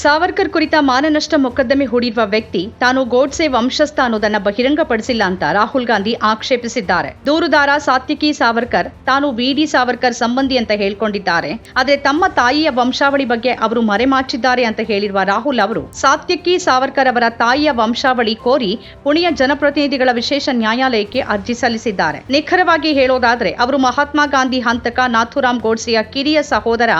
ಸಾವರ್ಕರ್ ಕುರಿತ ಮಾನನಷ್ಟ ಮೊಕದ್ದಮೆ ಹೂಡಿರುವ ವ್ಯಕ್ತಿ ತಾನು ಗೋಡ್ಸೆ ವಂಶಸ್ಥ ಅನ್ನೋದನ್ನ ಬಹಿರಂಗಪಡಿಸಿಲ್ಲ ಅಂತ ರಾಹುಲ್ ಗಾಂಧಿ ಆಕ್ಷೇಪಿಸಿದ್ದಾರೆ. ದೂರುದಾರ ಸಾತ್ವಿಕಿ ಸಾವರ್ಕರ್ ತಾನು ವಿಡಿ ಸಾವರ್ಕರ್ ಸಂಬಂಧಿ ಅಂತ ಹೇಳ್ಕೊಂಡಿದ್ದಾರೆ. ಆದರೆ ತಮ್ಮ ತಾಯಿಯ ವಂಶಾವಳಿ ಬಗ್ಗೆ ಅವರು ಮರೆಮಾಚಿದ್ದಾರೆ ಅಂತ ಹೇಳಿರುವ ರಾಹುಲ್ ಅವರು ಸಾತ್ವಿಕಿ ಸಾವರ್ಕರ್ ಅವರ ತಾಯಿಯ ವಂಶಾವಳಿ ಕೋರಿ ಪುಣೆಯ ಜನಪ್ರತಿನಿಧಿಗಳ ವಿಶೇಷ ನ್ಯಾಯಾಲಯಕ್ಕೆ ಅರ್ಜಿ ಸಲ್ಲಿಸಿದ್ದಾರೆ. ನಿಖರವಾಗಿ ಹೇಳೋದಾದ್ರೆ ಅವರು ಮಹಾತ್ಮ ಗಾಂಧಿ ಹಂತಕ ನಾಥುರಾಮ್ ಗೋಡ್ಸೆಯ ಕಿರಿಯ ಸಹೋದರ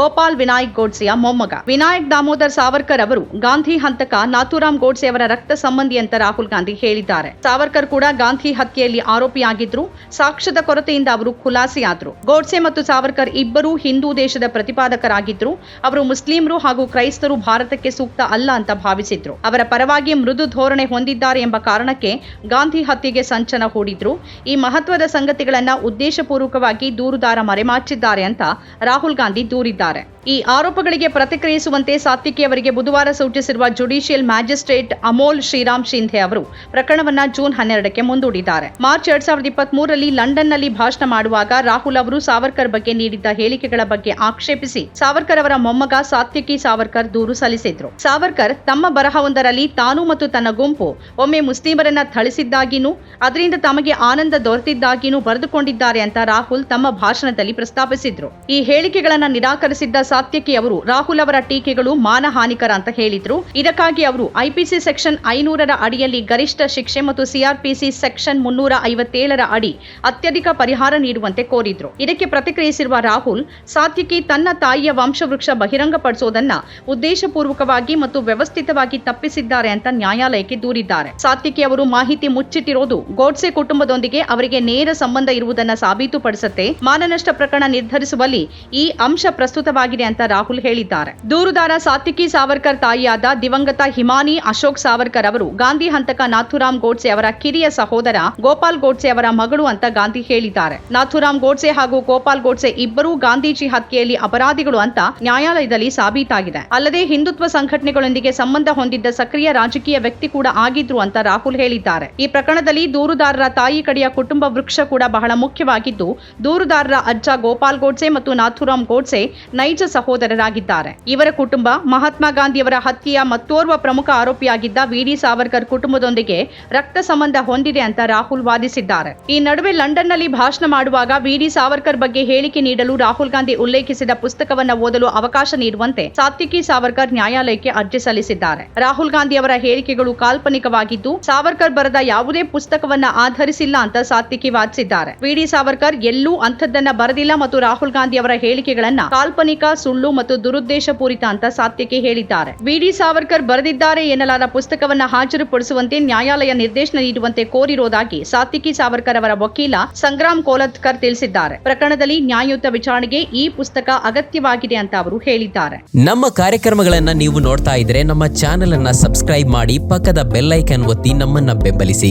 ಗೋಪಾಲ್ ವಿನಾಯಕ್ ಗೋಡ್ಸೆಯ ಮೊಮ್ಮಗ. ವಿನಾಯಕ್ ದಾಮೋದರ್ ಸಾವರ್ಕರ್ ಅವರು ಗಾಂಧಿ ಹಂತಕ ನಾಥೂರಾಮ್ ಗೋಡ್ಸೆ ಅವರ ರಕ್ತ ಸಂಬಂಧಿ ಅಂತ ರಾಹುಲ್ ಗಾಂಧಿ ಹೇಳಿದ್ದಾರೆ. ಸಾವರ್ಕರ್ ಕೂಡ ಗಾಂಧಿ ಹತ್ಯೆಯಲ್ಲಿ ಆರೋಪಿಯಾಗಿದ್ರು. ಸಾಕ್ಷ್ಯದ ಕೊರತೆಯಿಂದ ಅವರು ಖುಲಾಸೆಯಾದ್ರು. ಗೋಡ್ಸೆ ಮತ್ತು ಸಾವರ್ಕರ್ ಇಬ್ಬರೂ ಹಿಂದೂ ದೇಶದ ಪ್ರತಿಪಾದಕರಾಗಿದ್ರು. ಅವರು ಮುಸ್ಲಿಮರು ಹಾಗೂ ಕ್ರೈಸ್ತರು ಭಾರತಕ್ಕೆ ಸೂಕ್ತ ಅಲ್ಲ ಅಂತ ಭಾವಿಸಿದ್ರು. ಅವರ ಪರವಾಗಿ ಮೃದು ಧೋರಣೆ ಹೊಂದಿದ್ದಾರೆ ಎಂಬ ಕಾರಣಕ್ಕೆ ಗಾಂಧಿ ಹತ್ಯೆಗೆ ಸಂಚನ ಹೂಡಿದ್ರು. ಈ ಮಹತ್ವದ ಸಂಗತಿಗಳನ್ನ ಉದ್ದೇಶಪೂರ್ವಕವಾಗಿ ದೂರುದಾರ ಮರೆಮಾಚಿದ್ದಾರೆ ಅಂತ ರಾಹುಲ್ ಗಾಂಧಿ ದೂರಿದ್ದಾರೆ. ಈ ಆರೋಪಗಳಿಗೆ ಪ್ರತಿಕ್ರಿಯಿಸುವಂತೆ ಸಾತ್ವಿಕಿ ಅವರಿಗೆ ಬುಧವಾರ ಸೂಚಿಸಿರುವ ಜುಡಿಷಿಯಲ್ ಮ್ಯಾಜಿಸ್ಟ್ರೇಟ್ ಅಮೋಲ್ ಶ್ರೀರಾಮ್ ಶಿಂಧೆ ಅವರು ಪ್ರಕರಣವನ್ನ ಜೂನ್ ಹನ್ನೆರಡಕ್ಕೆ ಮುಂದೂಡಿದ್ದಾರೆ. ಮಾರ್ಚ್ ಎರಡ್ ಸಾವಿರದ ಇಪ್ಪತ್ತ್ ಮೂರರಲ್ಲಿ ಲಂಡನ್ನಲ್ಲಿ ಭಾಷಣ ಮಾಡುವಾಗ ರಾಹುಲ್ ಅವರು ಸಾವರ್ಕರ್ ಬಗ್ಗೆ ನೀಡಿದ್ದ ಹೇಳಿಕೆಗಳ ಬಗ್ಗೆ ಆಕ್ಷೇಪಿಸಿ ಸಾವರ್ಕರ್ ಅವರ ಮೊಮ್ಮಗ ಸಾತ್ವಿಕಿ ಸಾವರ್ಕರ್ ದೂರು ಸಲ್ಲಿಸಿದ್ರು. ಸಾವರ್ಕರ್ ತಮ್ಮ ಬರಹವೊಂದರಲ್ಲಿ ತಾನು ಮತ್ತು ತನ್ನ ಗುಂಪು ಒಮ್ಮೆ ಮುಸ್ಲಿಮರನ್ನ ಥಳಿಸಿದ್ದಾಗಿನೂ ಅದರಿಂದ ತಮಗೆ ಆನಂದ ದೊರೆತಿದ್ದಾಗಿನೂ ಬರೆದುಕೊಂಡಿದ್ದಾರೆ ಅಂತ ರಾಹುಲ್ ತಮ್ಮ ಭಾಷಣದಲ್ಲಿ ಪ್ರಸ್ತಾಪಿಸಿದ್ರು. ಈ ಹೇಳಿಕೆಗಳನ್ನು ನಿರಾಕರಿಸಿದ್ದ ಸಾತ್ಯಕಿ ಅವರು ರಾಹುಲ್ ಅವರ ಟೀಕೆಗಳು ಮಾನಹಾನಿಕರ ಅಂತ ಹೇಳಿದ್ರು. ಇದಕ್ಕಾಗಿ ಅವರು ಐಪಿಸಿ ಸೆಕ್ಷನ್ ಐನೂರರ ಅಡಿಯಲ್ಲಿ ಗರಿಷ್ಠ ಶಿಕ್ಷೆ ಮತ್ತು ಸಿಆರ್ಪಿಸಿ ಸೆಕ್ಷನ್ ಮುನ್ನೂರ ಐವತ್ತೇಳರ ಅಡಿ ಅತ್ಯಧಿಕ ಪರಿಹಾರ ನೀಡುವಂತೆ ಕೋರಿದ್ರು. ಇದಕ್ಕೆ ಪ್ರತಿಕ್ರಿಯಿಸಿರುವ ರಾಹುಲ್, ಸಾತ್ಯಕಿ ತನ್ನ ತಾಯಿಯ ವಂಶವೃಕ್ಷ ಬಹಿರಂಗಪಡಿಸೋದನ್ನ ಉದ್ದೇಶಪೂರ್ವಕವಾಗಿ ಮತ್ತು ವ್ಯವಸ್ಥಿತವಾಗಿ ತಪ್ಪಿಸಿದ್ದಾರೆ ಅಂತ ನ್ಯಾಯಾಲಯಕ್ಕೆ ದೂರಿದ್ದಾರೆ. ಸಾತ್ಯಕಿ ಅವರು ಮಾಹಿತಿ ಮುಚ್ಚಿಟ್ಟಿರೋದು ಗೋಡ್ಸೆ ಕುಟುಂಬದೊಂದಿಗೆ ಅವರಿಗೆ ನೇರ ಸಂಬಂಧ ಇರುವುದನ್ನ ಸಾಬೀತುಪಡಿಸುತ್ತೆ. ಮಾನನಷ್ಟ ಪ್ರಕರಣ ನಿರ್ಧರಿಸುವಲ್ಲಿ ಈ ಅಂಶ ಪ್ರಸ್ತುತವಾಗಿದೆ ಅಂತ ರಾಹುಲ್ ಹೇಳಿದ್ದಾರೆ. ದೂರುದಾರ ಸಾತ್ವಿಕಿ ಸಾವರ್ಕರ್ ತಾಯಿಯಾದ ದಿವಂಗತ ಹಿಮಾನಿ ಅಶೋಕ್ ಸಾವರ್ಕರ್ ಅವರು ಗಾಂಧಿ ಹಂತಕ ನಾಥುರಾಮ್ ಗೋಡ್ಸೆ ಅವರ ಕಿರಿಯ ಸಹೋದರ ಗೋಪಾಲ್ ಗೋಡ್ಸೆ ಅವರ ಮಗಳು ಅಂತ ಗಾಂಧಿ ಹೇಳಿದ್ದಾರೆ. ನಾಥುರಾಮ್ ಗೋಡ್ಸೆ ಹಾಗೂ ಗೋಪಾಲ್ ಗೋಡ್ಸೆ ಇಬ್ಬರೂ ಗಾಂಧೀಜಿ ಹತ್ಯೆಯಲ್ಲಿ ಅಪರಾಧಿಗಳು ಅಂತ ನ್ಯಾಯಾಲಯದಲ್ಲಿ ಸಾಬೀತಾಗಿದೆ. ಅಲ್ಲದೆ ಹಿಂದುತ್ವ ಸಂಘಟನೆಗಳೊಂದಿಗೆ ಸಂಬಂಧ ಹೊಂದಿದ್ದ ಸಕ್ರಿಯ ರಾಜಕೀಯ ವ್ಯಕ್ತಿ ಕೂಡ ಆಗಿದ್ರು ಅಂತ ರಾಹುಲ್ ಹೇಳಿದ್ದಾರೆ. ಈ ಪ್ರಕರಣದಲ್ಲಿ ದೂರುದಾರರ ತಾಯಿ ಕಡೆಯ ಕುಟುಂಬ ವೃಕ್ಷ ಕೂಡ ಬಹಳ ಮುಖ್ಯವಾಗಿದ್ದು, ದೂರುದಾರರ ಅಜ್ಜ ಗೋಪಾಲ್ ಗೋಡ್ಸೆ ಮತ್ತು ನಾಥುರಾಮ್ ಗೋಡ್ಸೆ ನೈಜ ಸಹೋದರರಾಗಿದ್ದಾರೆ. ಇವರ ಕುಟುಂಬ ಮಹಾತ್ಮ ಗಾಂಧಿಯವರ ಹತ್ಯೆಯ ಮತ್ತೋರ್ವ ಪ್ರಮುಖ ಆರೋಪಿಯಾಗಿದ್ದ ವಿಡಿ ಸಾವರ್ಕರ್ ಕುಟುಂಬದೊಂದಿಗೆ ರಕ್ತ ಸಂಬಂಧ ಹೊಂದಿದೆ ಅಂತ ರಾಹುಲ್ ವಾದಿಸಿದ್ದಾರೆ. ಈ ನಡುವೆ ಲಂಡನ್ನಲ್ಲಿ ಭಾಷಣ ಮಾಡುವಾಗ ವಿಡಿ ಸಾವರ್ಕರ್ ಬಗ್ಗೆ ಹೇಳಿಕೆ ನೀಡಲು ರಾಹುಲ್ ಗಾಂಧಿ ಉಲ್ಲೇಖಿಸಿದ ಪುಸ್ತಕವನ್ನ ಓದಲು ಅವಕಾಶ ನೀಡುವಂತೆ ಸಾತ್ವಿಕಿ ಸಾವರ್ಕರ್ ನ್ಯಾಯಾಲಯಕ್ಕೆ ಅರ್ಜಿ ಸಲ್ಲಿಸಿದ್ದಾರೆ. ರಾಹುಲ್ ಗಾಂಧಿ ಅವರ ಹೇಳಿಕೆಗಳು ಕಾಲ್ಪನಿಕವಾಗಿದ್ದು, ಸಾವರ್ಕರ್ ಬರೆದ ಯಾವುದೇ ಪುಸ್ತಕವನ್ನ ಆಧರಿಸಿಲ್ಲ ಅಂತ ಸಾತ್ವಿಕಿ ವಾದಿಸಿದ್ದಾರೆ. ವಿಡಿ ಸಾವರ್ಕರ್ ಎಲ್ಲೂ ಅಂಥದ್ದನ್ನ ಬರೆದಿಲ್ಲ ಮತ್ತು ರಾಹುಲ್ ಗಾಂಧಿ ಅವರ ಹೇಳಿಕೆಗಳನ್ನ ಕಾಲ್ಪನಿಕ ಸುಳ್ಳು ಮತ್ತು ದುರುದ್ದೇಶಪೂರಿತ ಅಂತ ಸಾತ್ಯಕ್ಕೆ ಹೇಳಿದ್ದಾರೆ. ವಿಡಿ ಸಾವರ್ಕರ್ ಬರೆದಿದ್ದಾರೆ ಎನ್ನಲಾದ ಪುಸ್ತಕವನ್ನ ಹಾಜರುಪಡಿಸುವಂತೆ ನ್ಯಾಯಾಲಯ ನಿರ್ದೇಶನ ನೀಡುವಂತೆ ಕೋರಿರುವುದಾಗಿ ಸಾತ್ವಿಕಿ ಸಾವರ್ಕರ್ ಅವರ ವಕೀಲ ಸಂಗ್ರಾಮ್ ಕೋಲತ್ಕರ್ ತಿಳಿಸಿದ್ದಾರೆ. ಪ್ರಕರಣದಲ್ಲಿ ನ್ಯಾಯಯುತ ವಿಚಾರಣೆಗೆ ಈ ಪುಸ್ತಕ ಅಗತ್ಯವಾಗಿದೆ ಅಂತ ಅವರು ಹೇಳಿದ್ದಾರೆ. ನಮ್ಮ ಕಾರ್ಯಕ್ರಮಗಳನ್ನ ನೀವು ನೋಡ್ತಾ ಇದ್ರೆ ನಮ್ಮ ಚಾನೆಲ್ ಅನ್ನ ಸಬ್ಸ್ಕ್ರೈಬ್ ಮಾಡಿ ಪಕ್ಕದ ಬೆಲ್ಲೈಕನ್ ಒತ್ತಿ ನಮ್ಮನ್ನ ಬೆಂಬಲಿಸಿ.